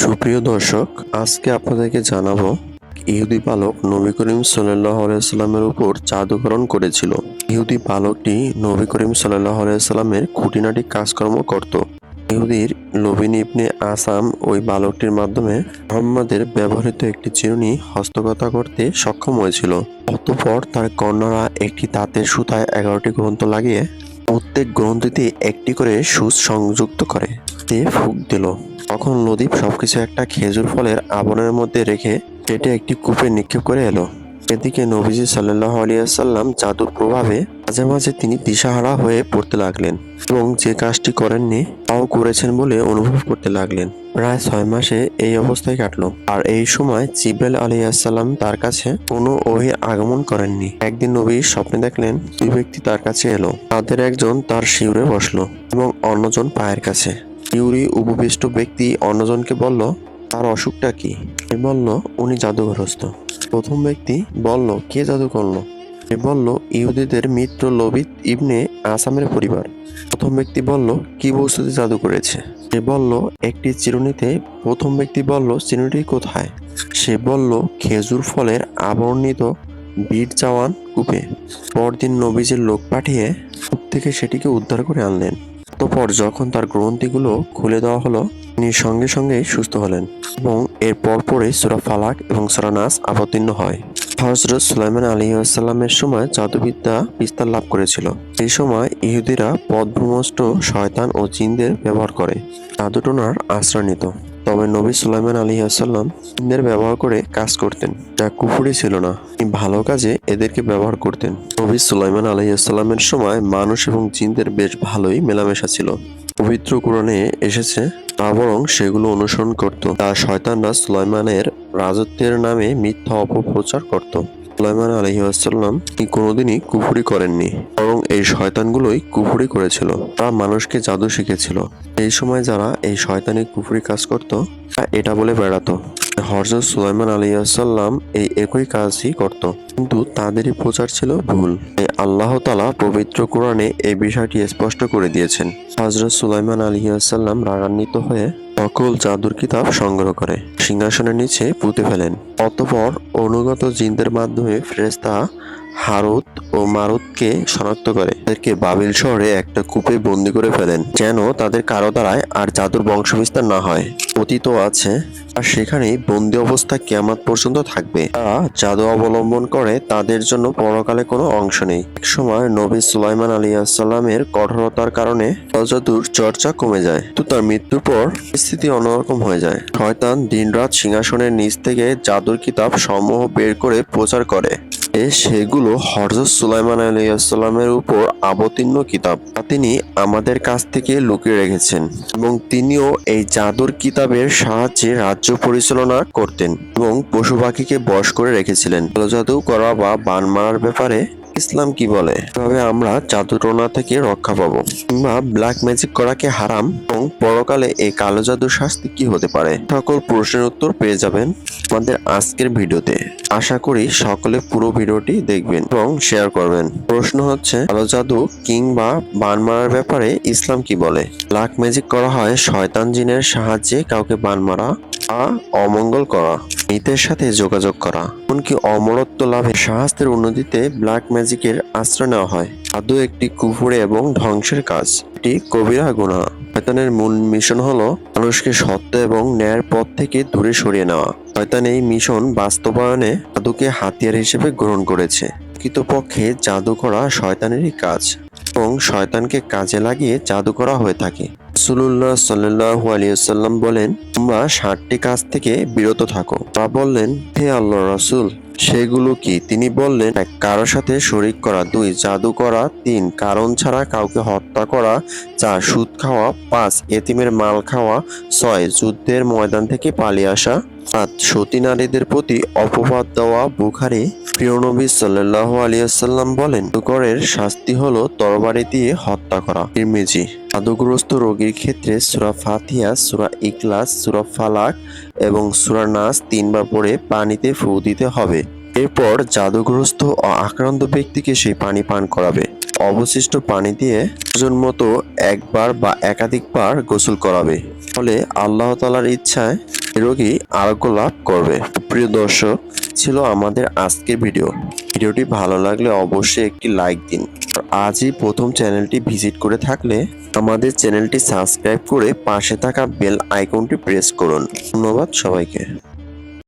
সুপ্রিয় দর্শক, আজকে আপনাদেরকে জানাব, ইহুদি বালক নবী করিম সাল্লাহ আলাইস্লামের উপর জাদুকরণ করেছিল। ইহুদি বালকটি নবী করিম সাল্লাহ আলাইস্লামের খুঁটিনাটি কাজকর্ম করত। ইহুদির লবিন ইবনে আসাম ওই বালকটির মাধ্যমে মোহাম্মদের ব্যবহৃত একটি চিরুনি হস্তগতা করতে সক্ষম হয়েছিল। অতঃপর তার কন্যারা একটি তাঁতের সুতায় এগারোটি গ্রন্থ লাগিয়ে প্রত্যেক গ্রন্থিতে একটি করে সুচ সংযুক্ত করে। তে ফুক দিল। তখন লদীপ সবকিছু একটা খেজুর ফলের আবরণের মধ্যে রেখে পেটে একটি কূপে নিক্ষেপ করে এলো। এদিকে নবীজি সাল্লাহ আলিয়াল্লাম জাদুর প্রভাবে মাঝে মাঝে তিনি দিশাহারা হয়ে পড়তে লাগলেন এবং যে কাজটি করেননি তাও করেছেন বলে অনুভব করতে লাগলেন। প্রায় ছয় মাসে এই অবস্থায় কাটলো আর এই সময় জিব্রাইল আলিয়াল্লাম তার কাছে কোনো ওহির আগমন করেননি। একদিন নবী স্বপ্নে দেখলেন দুই ব্যক্তি তার কাছে এলো। তাদের একজন তার শিউরে বসল এবং অন্যজন পায়ের কাছে। ইউরি উপবিষ্ট ব্যক্তি অন্যজনকে বলল, তার অসুখটা কি? বলল, উনি জাদুগ্রস্ত প্রথম ব্যক্তি বলল, কে জাদু করল? সে বলল, ইহুদিদের মিত্র লবিত ইবনে আসামের পরিবার। প্রথম ব্যক্তি বলল, কি বস্তুতে জাদু করেছে? সে বলল, একটি চিরুনিতে। প্রথম ব্যক্তি বলল, চিরুনিটি কোথায়? সে বলল, খেজুর ফলের আবর্ণিত বীর চাওয়ান কূপে। পরদিন নবীজের লোক পাঠিয়ে কূপ থেকে সেটিকে উদ্ধার করে আনলেন। অতঃপর যখন তার গ্রন্থিগুলো খুলে দেওয়া হলো, তিনি সঙ্গে সঙ্গেই সুস্থ হলেন এবং এর পরপরই সুরা ফালাক এবং সুরা নাস অবতীর্ণ হয়। হজরত সুলাইমান আলী আসাল্লামের সময় জাদুবিদ্যা বিস্তার লাভ করেছিল। এই সময় ইহুদিরা পদভ্রমষ্ট শয়তান ও জিনদের ব্যবহার করে। জাদুটোনার আশ্রয় নিত। তবে নবী সুলাইমান আলী আসাল্লাম জিনদের ব্যবহার করে কাজ করতেন। যা কুফুরি ছিল না। ভালো কাজে এদেরকে ব্যবহার করতেন। নবী সুলাইমান আলী আসাল্লামের সময় মানুষ এবং জিনদের বেশ ভালোই মেলামেশা ছিল। পবিত্র কোরআনে এসেছে, তা বরং সেগুলো অনুসরণ করত তা শয়তানরা সুলাইমানের রাজত্বের নামে মিথ্যা অপপ্রচার করত। সুলাইমান আলহিহাসাল্লাম কোনোদিনই কুফুরি করেননি। এই শয়তানগুলোই কুফুরি করেছিল। তারা মানুষকে জাদু শিখেছিল। এই সময় যারা এই শয়তানি কুফুরি কাজ করত তা এটা বলে বেড়াতো। হরজত সুলাইমান আলিয়াসাল্লাম এই একই কাজই করত। কিন্তু তাদেরই প্রচার ছিল ভুল। আল্লাহ তালা পবিত্র কোরআনে এই বিষয়টি স্পষ্ট করে দিয়েছেন। হজরত সুলাইমান আলিয়াসাল্লাম রাগান্বিত হয়ে সকল জাদুর কিতাব সংগ্রহ করে, সিংহাসনের নিচে পুঁতে ফেলেন। অতপর অনুগত জিনদের মাধ্যমে ফেরেস্তা হারুত ও মারুতকে শনাক্ত করে। তাদেরকে বাবিল শহরে একটা কূপে বন্দি করে ফেলেন, যেন তাদের কারও দ্বারায় আর জাদুর বংশবিস্তার না হয়। অতীত আছে, আর সেখানেই বন্দি অবস্থা কেয়ামত পর্যন্ত থাকবে। তারা জাদু অবলম্বন করে তাদের জন্য পরকালে কোনো অংশ নেই। এক সময় নবী সুলাইমান আলী আসসালামের কঠোরতার কারণে জাদুর চর্চা কমে যায় তো তার মৃত্যুর পর স্থিতি অন্যরকম হয়ে যায়। শয়তান দিনরাত সিংহাসনের নিচ থেকে জাদুর কিতাব সমূহ বের করে প্রচার করে। এ সেগুলো হরজত সুলাইমান আলাইসাল্লামের উপর অবতীর্ণ কিতাব। তিনি আমাদের কাছ থেকে লুকিয়ে রেখেছেন এবং তিনিও এই জাদুর কিতাবের সাহায্যে রাজ্য পরিচালনা করতেন এবং পশু পাখিকে বশ করে রেখেছিলেন। জাদু করা বা বান মারার ব্যাপারে ইসলাম কি বলে? তবে আমরা জাদুটোনা থেকে রক্ষা পাবো। কিংবা ব্ল্যাক ম্যাজিক করাকে হারাম এবং পরকালে এই কালো জাদুর শাস্তি কি হতে পারে? সকল প্রশ্নের উত্তর পেয়ে যাবেন আমাদের আজকের ভিডিওতে। আশা করি সকলে পুরো ভিডিওটি দেখবেন এবং শেয়ার করবেন। প্রশ্ন হচ্ছে, কালো জাদু কিংবা বান মারার ব্যাপারে ইসলাম কি বলে? ব্ল্যাক ম্যাজিক করা হয় শয়তান জিনের সাহায্যে কাউকে বান মারা বা অমঙ্গল করা। মৃতের সাথে যোগাযোগ করা, এমনকি অমরত্ব লাভে সাহসের উন্নতিতে ব্ল্যাক ম্যাজিকের আশ্রয় নেওয়া হয়। আদৌ একটি কুফুরে এবং ধ্বংসের কাজ? এটি কবিরা গুণা। শয়তানের মূল মিশন হলো মানুষকে সত্য এবং ন্যায়ের পথ থেকে দূরে সরিয়ে নেওয়া। শয়তান এই মিশন বাস্তবায়নে জাদুকে হাতিয়ার হিসেবে গ্রহণ করেছে। প্রকৃতপক্ষে জাদু করা শয়তানেরই কাজ, এবং শয়তানকে কাজে লাগিয়ে জাদু করা হয়ে থাকে। রাসূলুল্লাহ সাল্লাল্লাহু আলাইহি সাল্লাম বলেন, তোমরা ষাটটি কাজ থেকে বিরত থাকো। তা বললেন, হে আল্লাহ রাসূল, সেগুলো কি? তিনি বললেন, এক কারোর সাথে শরিক করা, দুই, জাদু করা, তিন, কারণ ছাড়া কাউকে হত্যা করা, চার, সুদ খাওয়া, পাঁচ, এতিমের মাল খাওয়া, ছয়, যুদ্ধের ময়দান থেকে পালিয়ে আসা, সাত, সতী নারীদের প্রতি অপবাদ দেওয়া, বুখারি, প্রিয় নবী সাল্লাহ আলিয়াল্লাম বলেন জাদুকরের শাস্তি হলো তরবারি দিয়ে হত্যা করা। তিরমিজি জাদুগ্রস্ত রোগীর ক্ষেত্রে সুরা ফাতিহা, সুরা ইকলাস সুরা ফালাক এবং সুরা নাস তিনবার পরে পানিতে ফু দিতে হবে। এরপর জাদুগ্রস্ত ও আক্রান্ত ব্যক্তিকে সেই পানি পান করাবে। অবশিষ্ট পানি দিয়ে প্রয়োজন মতো একবার বা একাধিকবার গোসল করাবে। ফলে আল্লাহ তালার ইচ্ছায় রোগী আরোগ্য লাভ করবে। প্রিয় দর্শক ছিল আমাদের আজকের ভিডিও। ভিডিওটি ভালো লাগলে অবশ্যই একটি লাইক দিন। আজই প্রথম চ্যানেলটি ভিজিট করে থাকলে আমাদের চ্যানেলটি সাবস্ক্রাইব করে পাশে থাকা বেল আইকনটি প্রেস করুন। ধন্যবাদ সবাইকে।